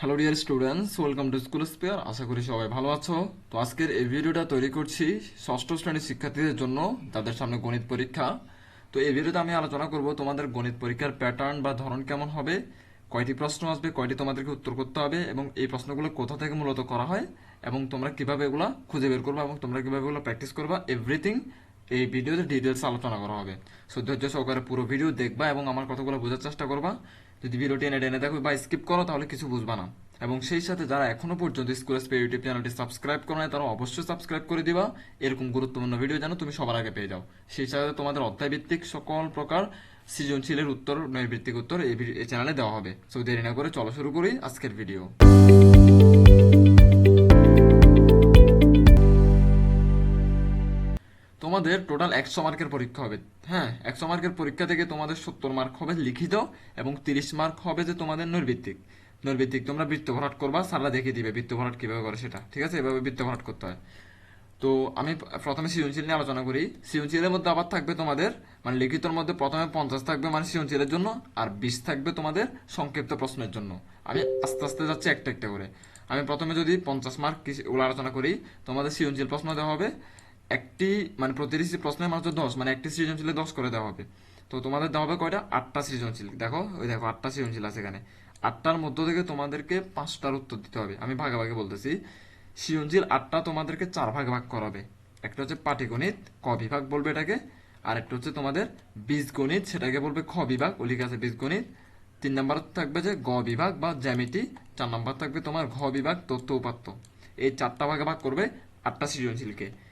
Hello dear students welcome to school spare আশা করি সবাই ভালো আছো। তো আজকের এই ভিডিওটা তৈরি করছি ষষ্ঠ শ্রেণির শিক্ষার্থীদের জন্য তাদের সামনে গণিত পরীক্ষা। তো এই ভিডিওতে আমি আলোচনা করব তোমাদের গণিত পরীক্ষার প্যাটার্ন বা ধরন কেমন হবে, কয়টি প্রশ্ন আসবে, কয়টি তোমাদেরকে উত্তর করতে হবে এবং এই প্রশ্নগুলো কোথা থেকে মূলত করা হয় এবং তোমরা কীভাবে এগুলো খুঁজে বের করবা এবং তোমরা কীভাবে এগুলো প্র্যাকটিস করবা এভরিথিং এই ভিডিওতে ডিটেলস আলোচনা করা হবে। সো ধৈর্য সহকারে পুরো ভিডিও দেখবা এবং আমার কথাগুলো বোঝার চেষ্টা করবা। যদি ভিডিওটি এনে টেনে দেখো বা স্কিপ করো, তাহলে কিছু বুঝবা না। এবং সেই সাথে যারা এখনও পর্যন্ত স্কুল স্পে ইউটিউব চ্যানেলটি সাবস্ক্রাইব করো নাই, তারা অবশ্যই সাবস্ক্রাইব করে দিবা। এরকম গুরুত্বপূর্ণ ভিডিও যেন তুমি সবার আগে পেয়ে যাও। সেই সাথে তোমাদের অধ্যায় ভিত্তিক সকল প্রকার সৃজনশীলের উত্তর নৈর্ভিত্তিক উত্তর এই চ্যানেলে দেওয়া হবে। সো দেরি না করে চলো শুরু করি আজকের ভিডিও তোমাদের টোটাল একশো মার্কের পরীক্ষা হবে। হ্যাঁ একশো মার্কের পরীক্ষা থেকে তোমাদের সত্তর মার্ক হবে লিখিত এবং তিরিশ মার্ক হবে যে তোমাদের নৈর্ভিত্তিক নৈর্ভিত্তিক তোমরা বৃত্ত ভরাট করবা সারা দেখিয়ে দিবে বৃত্ত ভরাট কীভাবে করে সেটা। ঠিক আছে? এভাবে বৃত্ত ভরাট করতে হয়। তো আমি প্রথমে সৃজনশীল নিয়ে আলোচনা করি। সৃজনশীলের মধ্যে আবার থাকবে তোমাদের মানে লিখিতর মধ্যে প্রথমে পঞ্চাশ থাকবে মানে সৃজনশীলের জন্য, আর বিশ থাকবে তোমাদের সংক্ষিপ্ত প্রশ্নের জন্য। আমি আস্তে আস্তে যাচ্ছি একটা একটা করে। আমি প্রথমে যদি পঞ্চাশ মার্ক ওগুলো আলোচনা করি, তোমাদের সৃজনশীল প্রশ্ন দেওয়া হবে। একটি মানে প্রতিটি প্রশ্নের মাত্র দশ মানে একটি সৃজনশীলে দশ করে দেওয়া হবে। তো তোমাদের দেওয়া হবে কয়টা? আটটা সৃজনশীল। দেখো, ওই দেখো, আটটা সৃজনশীল আছে এখানে। আটটার মধ্য থেকে তোমাদেরকে পাঁচটার উত্তর দিতে হবে। আমি ভাগে ভাগে বলতেছি, সৃজনশীল আটটা তোমাদেরকে চার ভাগে ভাগ করাবে। একটা হচ্ছে পাটিগণিত, ক বিভাগ বলবে এটাকে, আর একটা হচ্ছে তোমাদের বীজগণিত, সেটাকে বলবে খ বিভাগ, ও লিখে আছে বীজগণিত। তিন নাম্বার থাকবে যে গ বিভাগ বা জ্যামিতি, চার নাম্বার থাকবে তোমার ঘ বিভাগ, তথ্য উপাত্ত। এই চারটা ভাগে ভাগ করবে আটটা সৃজনশীলকে।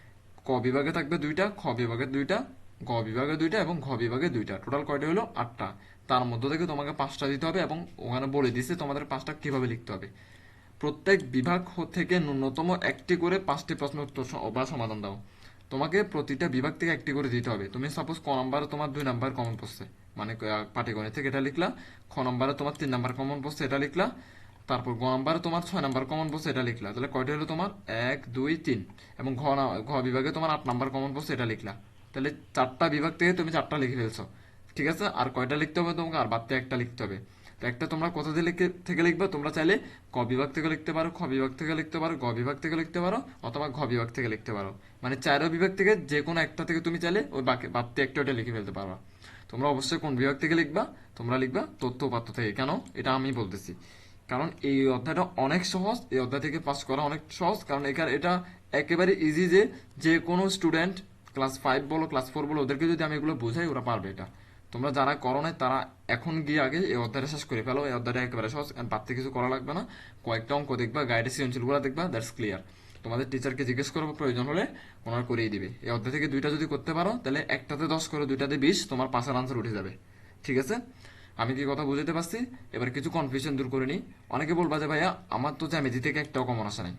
ক বিভাগে থাকবে দুইটা, খ বিভাগে দুইটা, গ বিভাগে দুইটা এবং ঘ বিভাগে দুইটা। টোটাল কয়টা হলো? আটটা। তার মধ্য থেকে তোমাকে পাঁচটা দিতে হবে এবং ওখানে বলে দিছে তোমাদের পাঁচটা কীভাবে লিখতে হবে। প্রত্যেক বিভাগ থেকে ন্যূনতম একটি করে পাঁচটি প্রশ্ন উত্তর বা সমাধান দাও। তোমাকে প্রতিটা বিভাগ থেকে একটি করে দিতে হবে। তুমি সাপোজ ক নম্বরে তোমার দুই নাম্বার কমন পড়ছে মানে পাটিগণিত থেকে এটা লিখলা, খ নম্বরে তোমার তিন নাম্বার কমন পড়ছে এটা লিখলা তারপর গ নম্বরে তোমার ছয় নাম্বার কমন পড়ছে এটা লিখলা। তাহলে কয়টা হলো তোমার? এক, দুই, তিন। এবং ঘ ঘ বিভাগে তোমার আট নাম্বার কমন পড়ছে এটা লিখলা। তাহলে চারটা বিভাগ থেকে তুমি চারটা লিখে ফেলছো। ঠিক আছে? আর কয়টা লিখতে হবে তোমাকে? আর বাড়তে একটা লিখতে হবে। তো একটা তোমরা কোথা থেকে থেকে লিখবে? তোমরা চাইলে ক বিভাগ থেকে লিখতে পারো, খ বিভাগ থেকে লিখতে পারো, গ বিভাগ থেকে লিখতে পারো, অথবা ঘ বিভাগ থেকে লিখতে পারো। মানে চারো বিভাগ থেকে যে কোনো একটা থেকে তুমি চাইলে ওই বাকি বাড়তে একটা ওটা লিখে ফেলতে পারবা। তোমরা অবশ্যই কোন বিভাগ থেকে লিখবা? তোমরা লিখবা তথ্য উপাত্ত থেকে। কেন? এটা আমি বলতেছি। কারণ এই অধ্যায়টা অনেক সহজ, এই অধ্যায় থেকে পাস করা অনেক সহজ, কারণ এখানে এটা একেবারে ইজি যে যে কোনো স্টুডেন্ট ক্লাস ফাইভ বলো ক্লাস ফোর বলো, ওদেরকে যদি আমি এগুলো বোঝাই, ওরা পারবে এটা। তোমরা যারা করো নাই, তারা এখন গিয়ে আগে এই অধ্যায়টা শেষ করে ফেলো। এই অধ্যায়টা একেবারে সহজ বাড়তি কিছু করা লাগবে না। কয়েকটা অঙ্ক দেখবা গাইডে সৃজনশীলগুলো দেখবা দ্যাটস ক্লিয়ার তোমাদের টিচারকে জিজ্ঞেস করব, প্রয়োজন হলে ওনার করিয়ে দিবে। এই অধ্যায় থেকে দুইটা যদি করতে পারো, তাহলে একটাতে দশ করে, দুইটাতে বিশ, তোমার পাশের আনসার উঠে যাবে। ঠিক আছে? আমি কি কথা বুঝতে পারছি? এবার কিছু কনফিউশন দূর করে নিই। অনেকে বলবা যে, ভাইয়া, আমার তো জ্যামিতি থেকে একটাও কমন আসে নাই।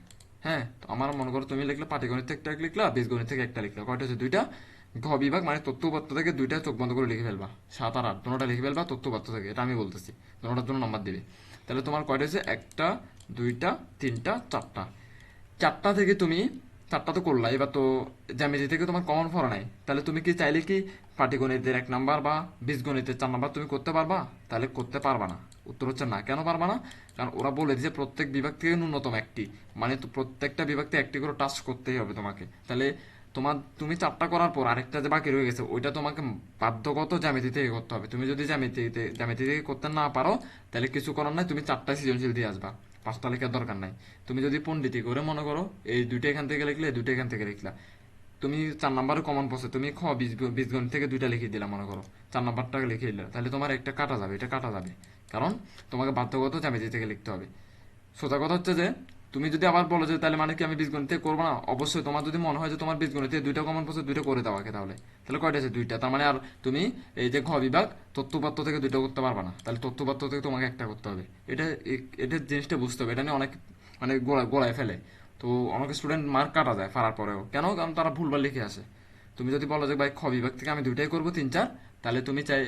হ্যাঁ আমার মনে করো তুমি লিখলে পাটিগণিত থেকে একটা লিখলা, বীজগণিত থেকে একটা লিখলা। কয়টা হচ্ছে দুইটা? ঘ বিভাগ মানে তথ্যপত্র থেকে দুইটা চোখ বন্ধ করে লিখে ফেলবা। সাত আর আট, দুটোটা লিখে ফেলবা তথ্য উপাত্ত থেকে। এটা আমি বলতেছি। দুটোটার জন্য নাম্বার দিবে। তাহলে তোমার কয়টা হচ্ছে একটা, দুইটা, তিনটা, চারটা। চারটা থেকে তুমি চারটা তো করলা, এবার তো জ্যামিতি থেকে তোমার কমন ফরা নাই। তাহলে তুমি কি চাইলে কি পাটিগণিতের এক নাম্বার বা বীজগণিতের চার নাম্বার তুমি করতে পারবা? তাহলে করতে পারবা না। উত্তর হচ্ছে না। কেন পারবা না? কারণ ওরা বলে দিয়েছে প্রত্যেক বিভাগ থেকে ন্যূনতম একটি। মানে তো প্রত্যেকটা বিভাগ থেকে একটি করে টাচ করতেই হবে তোমাকে। তাহলে তোমার, তুমি চারটা করার পর আরেকটা যে বাকি রয়ে গেছে, ওইটা তোমাকে বাধ্যগত জ্যামিতি থেকে করতে হবে। তুমি যদি জ্যামিতিতে, জ্যামিতি থেকে করতে না পারো, তাহলে কিছু করার নাই। তুমি চারটা সৃজনশীল দিয়ে আসবা। পাঁচটা লেখার দরকার নাই। তুমি যদি পণ্ডিতি করে মনে করো, এই দুইটা এখান থেকে লিখলে, দুইটা এখান থেকে লিখলা। তুমি চার নাম্বারে কমন পড়ছে তুমি খ বীজ গণিত থেকে দুইটা লিখে দিলা মনে করো। চার নাম্বারটা লিখে দিলে, তাহলে তোমার একটা কাটা যাবে, এটা কাটা যাবে। কারণ তোমাকে বাধ্যগত জ্যামিতি থেকে লিখতে হবে। সোজা কথা হচ্ছে যে তুমি যদি আবার বলো যে তাহলে মানে কি আমি বীজগণিত করব না? অবশ্যই তোমার যদি মনে হয় যে তোমার বীজগণিত দুইটা কমন পড়ছে দুইটা করে দাও তাহলে। তাহলে কয়টা আছে? দুইটা। তার মানে আর তুমি এই যে ঘ বিভাগ তথ্যপাত্র থেকে দুইটা করতে পারবে না। তাহলে তথ্যপাত্র থেকে তোমাকে একটা করতে হবে। এটা এটা জিনিসটা বুঝতে হবে। এটা নিয়ে অনেক মানে গোড়ায় গোড়ায় ফেলে। তো অনেক স্টুডেন্ট মার্ক কাটা যায় ফারার পরেও। কেন? কারণ তারা ভুলভাল লিখে আসে। তুমি যদি বলো যে ভাই খ বিভাগ থেকে আমি দুইটাই করব, তিন, চার, তাহলে তুমি চাই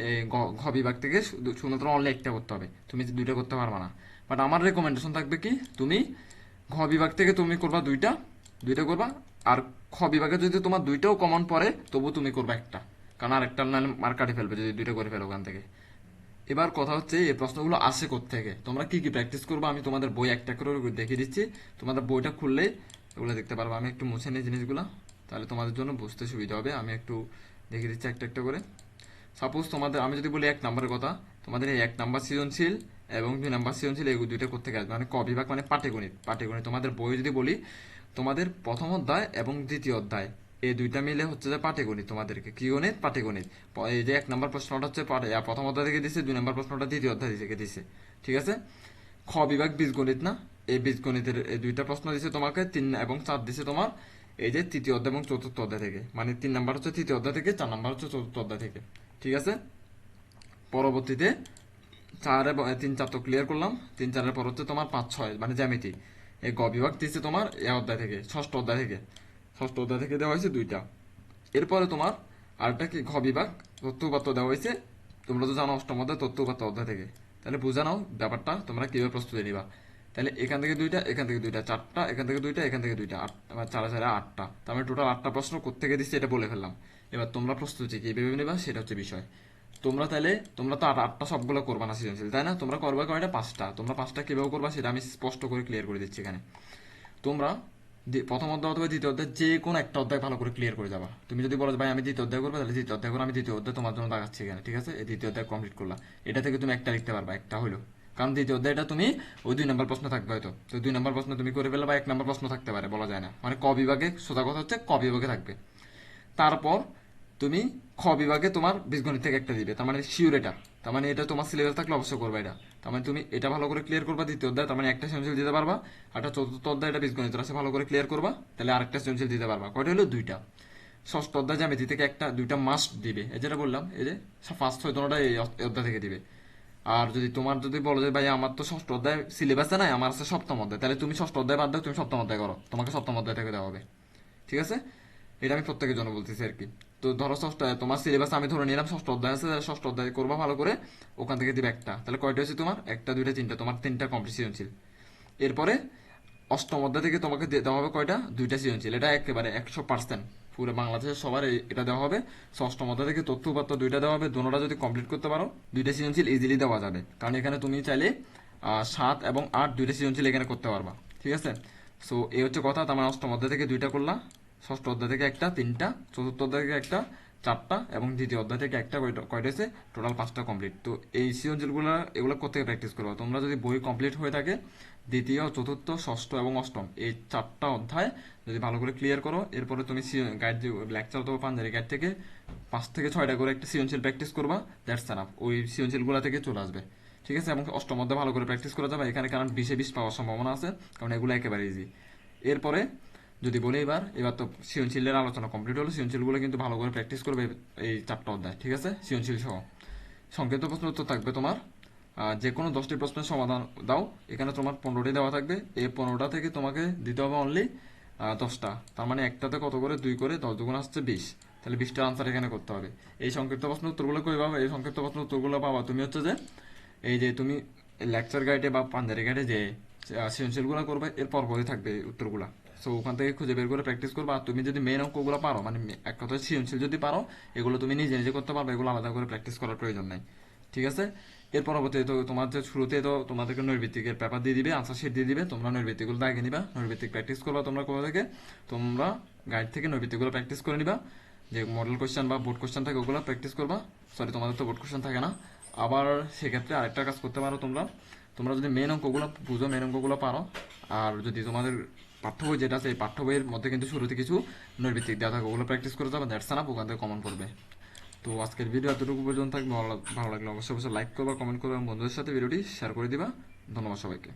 ঘ বিভাগ থেকে শুধুমাত্র অনলি একটা করতে হবে। তুমি দুইটা করতে পারবে না। বাট আমার রেকমেন্ডেশন থাকবে কি? তুমি ঘ বিভাগ থেকে তুমি করবা দুইটা দুইটা করবা। আর খ বিভাগে যদি তোমার দুইটাও কমন পড়ে, তবু তুমি করবা একটা। কারণ আর একটা নাহলে মার্ক কাটে ফেলবে যদি দুইটা করে ফেলো ওখান থেকে। এবার কথা হচ্ছে, এই প্রশ্নগুলো আসে থেকে তোমরা কি কি প্র্যাকটিস করবে? আমি তোমাদের বই একটা করে দেখিয়ে দিচ্ছি। তোমাদের বইটা খুললেই এগুলো দেখতে পারবে। আমি একটু মুছে নিই জিনিসগুলো, তাহলে তোমাদের জন্য বুঝতে সুবিধা হবে। আমি একটু দেখিয়ে দিচ্ছি একটা একটা করে। সাপোজ তোমাদের, আমি যদি বলি এক নম্বরের কথা, তোমাদের এই এক নাম্বার সৃজনশীল এবং দুই নাম্বার সৃজনশীল এই দুইটা করতে আসবে মানে ক বিভাগ মানে পাটিগণিত। পাটিগণিত তোমাদের বই যদি বলি, তোমাদের প্রথম অধ্যায় এবং দ্বিতীয় অধ্যায়, এই দুইটা মিলে হচ্ছে যে পাটিগণিত তোমাদেরকে। কি গণিত? পাটিগণিত। এই যে এক নম্বর প্রশ্নটা হচ্ছে প্রথম অধ্যায় থেকে দিছে, দুই নম্বর প্রশ্নটা দ্বিতীয় অধ্যায় থেকে দিছে। ঠিক আছে? খ বিভাগ বীজগণিত না? এই বীজগণিতের এই দুইটা প্রশ্ন দিছে তোমাকে, তিন এবং চার দিছে তোমার, এই যে তৃতীয় অধ্যায় এবং চতুর্থ অধ্যায় থেকে। মানে তিন নাম্বার হচ্ছে তৃতীয় অধ্যায় থেকে, চার নাম্বার হচ্ছে চতুর্থ অধ্যায় থেকে। ঠিক আছে? পরবর্তীতে চার তিন চার তো ক্লিয়ার করলাম। তিন চারের পর হচ্ছে তোমার পাঁচ, ছয় মানে জ্যামিতি। এই গ বিভাগ দিচ্ছে তোমার এ অধ্যায় থেকে, ষষ্ঠ অধ্যায় থেকে। ষষ্ঠ অধ্যায় থেকে দেওয়া হয়েছে দুইটা। এরপরে তোমার আরেকটা কি, ঘ বিভাগ, তথ্য উপাত্ত দেওয়া হয়েছে। তোমরা তো জানো অষ্টম অধ্যায়, তথ্য উপাত্ত অধ্যায় থেকে। তাহলে বুঝে নাও ব্যাপারটা, তোমরা কীভাবে প্রস্তুতি নিবা। তাহলে এখান থেকে দুইটা, এখান থেকে দুইটা, চারটা, এখান থেকে দুইটা, এখান থেকে দুইটা, আট চারা চারা আটটা। তার মানে টোটাল আটটা প্রশ্ন কোথেকে দিচ্ছে এটা বলে ফেললাম। এবার তোমরা প্রস্তুতি কীভাবে নেবা, সেটা হচ্ছে বিষয়। তোমরা তাহলে, তোমরা তো আট আটটা সবগুলো করবা না সৃজনশীল, তাই না? তোমরা করবা কয়টা? পাঁচটা। তোমরা পাঁচটা কীভাবে করবা সেটা আমি স্পষ্ট করে ক্লিয়ার করে দিচ্ছি এখানে। তোমরা প্রথম অধ্যায় অথবা দ্বিতীয় অধ্যায় যে কোনো একটা অধ্যায় ভালো করে ক্লিয়ার করে যাবা। তুমি যদি বলো ভাই, আমি দ্বিতীয় অধ্যায় করব, তাহলে দ্বিতীয় অধ্যায় করে, আমি দ্বিতীয় অধ্যায় তোমার জন্য দেখাচ্ছি এখানে, ঠিক আছে? এই দ্বিতীয় অধ্যায় কমপ্লিট করলা। এটা থেকে তুমি একটা লিখতে পারবা, একটা হলো কারণ দ্বিতীয় অধ্যায়টা তুমি, ওই দুই নম্বর প্রশ্ন থাকবে হয়তো। তো দুই নম্বর প্রশ্ন তুমি করে ফেলে বা এক নম্বর প্রশ্ন থাকতে পারে, বলা যায় না। মানে ক বিভাগে, সোজা কথা হচ্ছে ক বিভাগে থাকবে। তারপর তুমি খ বিভাগে তোমার বীজগণিত থেকে একটা দিবে, তার মানে শিওর এটা। তার মানে এটা তোমার সিলেবাস থাকলে অবশ্যই করবে এটা। তার মানে তুমি এটা ভালো করে ক্লিয়ার করবা দ্বিতীয় অধ্যায়, তার মানে একটা সৃজনশীল দিতে পারবা একটা চতুর্থ অধ্যায় এটা বীজগণিত আছে ভালো করে ক্লিয়ার করবা, তাহলে আরেকটা সৃজনশীল দিতে পারবা। কয়টা হলো? দুইটা। ষষ্ঠ অধ্যায় জ্যামিতি থেকে একটা, দুইটা মাস্ট দিবে। এই যেটা বললাম, এই যে ফার্স্ট হয় তোমরা এই অধ্যায় থেকে দিবে। আর যদি তোমার যদি বলো যে, ভাই, আমার তো ষষ্ঠ অধ্যায় সিলেবাসে নাই, আমার আছে সপ্তম অধ্যায়, তাহলে তুমি ষষ্ঠ অধ্যায় বাদ দাও, তুমি সপ্তম অধ্যায় করো। তোমাকে সপ্তম অধ্যায় থেকে দেওয়া হবে। ঠিক আছে? এটা আমি প্রত্যেকের জন্য বলতেছি আর কি। তো ধরো ষষ্ঠ তোমার সিলেবাস আমি ধরে নিলাম, ষষ্ঠ অধ্যায় আছে, তাহলে ষষ্ঠ অধ্যায় করবা ভালো করে, ওখান থেকে দিবে একটা। তাহলে কয়টা হচ্ছে তোমার? একটা, দুইটা, তিনটা, তোমার তিনটা কমপ্লিট সৃজনশীল এরপরে অষ্টম অধ্যায় থেকে তোমাকে দেওয়া হবে কয়টা? দুইটা সৃজনশীল। এটা একেবারে একশো পার্সেন্ট পুরো বাংলাদেশের সবার এটা দেওয়া হবে। অষ্টম অধ্যায় থেকে তথ্য উপাত্ত দুইটা দেওয়া হবে। দুটোটা যদি কমপ্লিট করতে পারো, দুইটা সৃজনশীল ইজিলি দেওয়া যাবে। কারণ এখানে তুমি চাইলে সাত এবং আট দুইটা সৃজনশীল এখানে করতে পারবা। ঠিক আছে? সো এই হচ্ছে কথা। তার মানে অষ্টম অধ্যায় থেকে দুইটা করলা। ষষ্ঠ অধ্যায় থেকে একটা, তিনটা, চতুর্থ অধ্যায় থেকে একটা, চারটা এবং দ্বিতীয় অধ্যায় থেকে একটা কয়টা হয়েছে টোটাল পাঁচটা কমপ্লিট তো এই সৃজনশীলগুলো এগুলো কোথেকে প্র্যাকটিস করব? তোমরা যদি বই কমপ্লিট হয়ে থাকে, দ্বিতীয়, চতুর্থ, ষষ্ঠ এবং অষ্টম, এই চারটা অধ্যায় যদি ভালো করে ক্লিয়ার করো, এরপরে তুমি গাইড লেকচার অথবা পাঞ্জারি গাইড থেকে পাঁচ থেকে ছয়টা করে একটা সৃজনশীল প্র্যাকটিস করবা দ্যাটস এনাফ ওই সৃজনশীলগুলো থেকে চলে আসবে। ঠিক আছে? এবং অষ্টম অধ্যায় ভালো করে প্র্যাকটিস করা যাবে। এখানে কারণ বিশে বিশ পাওয়ার সম্ভাবনা আছে, কারণ এগুলো একেবারে ইজি এরপরে যদি বলি এবার এবার তো সৃজনশীলের আলোচনা কমপ্লিট হলো, সৃজনশীলগুলো কিন্তু ভালো করে প্র্যাকটিস করবে এই চারটা অধ্যায়, ঠিক আছে? সৃজনশীল সহ। সংক্ষিপ্ত প্রশ্ন উত্তর থাকবে তোমার যে কোনো দশটি প্রশ্নের সমাধান দাও, এখানে তোমার পনেরোটি দেওয়া থাকবে, এই পনেরোটা থেকে তোমাকে দিতে হবে অনলি দশটা। তার মানে একটাতে কত করে? দুই করে, দশ দুগুণ আসছে বিশ। তাহলে বিশটা আনসার এখানে করতে হবে। এই সংক্ষিপ্ত প্রশ্ন উত্তরগুলো কই পাবে? এই সংক্ষিপ্ত প্রশ্ন উত্তরগুলো পাবা তুমি হচ্ছে যে, এই যে তুমি লেকচার গাইডে বা পাঞ্জারি গাইডে যে সৃজনশীলগুলো করবে, এর পরপরই থাকবে উত্তরগুলা। সো ওখান থেকে খুঁজে বের করে প্র্যাকটিস করবা। আর তুমি যদি মেন অঙ্কগুলো পারো মানে এক কথায় সৃজনশীল যদি পারো, এগুলো তুমি নিজে নিজে করতে পারবে, এগুলো আলাদা করে প্র্যাকটিস করার প্রয়োজন নাই। ঠিক আছে? এর পরবর্তীতে তো তোমার যে শুরুতে তো তোমাদেরকে নৈর্ভিত্তিকের পেপার দিয়ে দিবে আনসার শিট দিয়ে দিবে, তোমরা নৈর্ভিত্তিকগুলো দাগে নিবা নৈর্ভিত্তিক প্র্যাকটিস করবা তোমরা কোথা থেকে? তোমরা গাইড থেকে নৈর্ভিত্তিকগুলো প্র্যাকটিস করে নিবা। যে মডেল কোশ্চেন বা বোর্ড কোশ্চেন থাকে, ওগুলো প্র্যাকটিস করবা। সরি তোমাদের তো বোর্ড কোশ্চেন থাকে না। আবার সেক্ষেত্রে আরেকটা কাজ করতে পারো তোমরা। তোমরা যদি মেন অঙ্কগুলো বুঝো মেন অঙ্কগুলো পারো, আর যদি তোমাদের পাঠ্য বই যেটা আছে, এই পাঠ্য বইয়ের মধ্যে কিন্তু শুরুতে কিছু নৈর্ভিত্তিক দেওয়া থাকে ওগুলো প্র্যাকটিস করে যাবে দ্যাটস না ওখান থেকে কমন করবে। তো আজকের ভিডিও এতটুকু পর্যন্ত থাকবে। ভালো লাগলে অবশ্যই অবশ্যই লাইক করবা কমেন্ট করবে, এবং বন্ধুদের সাথে ভিডিওটি শেয়ার করে দিবা। ধন্যবাদ সবাইকে।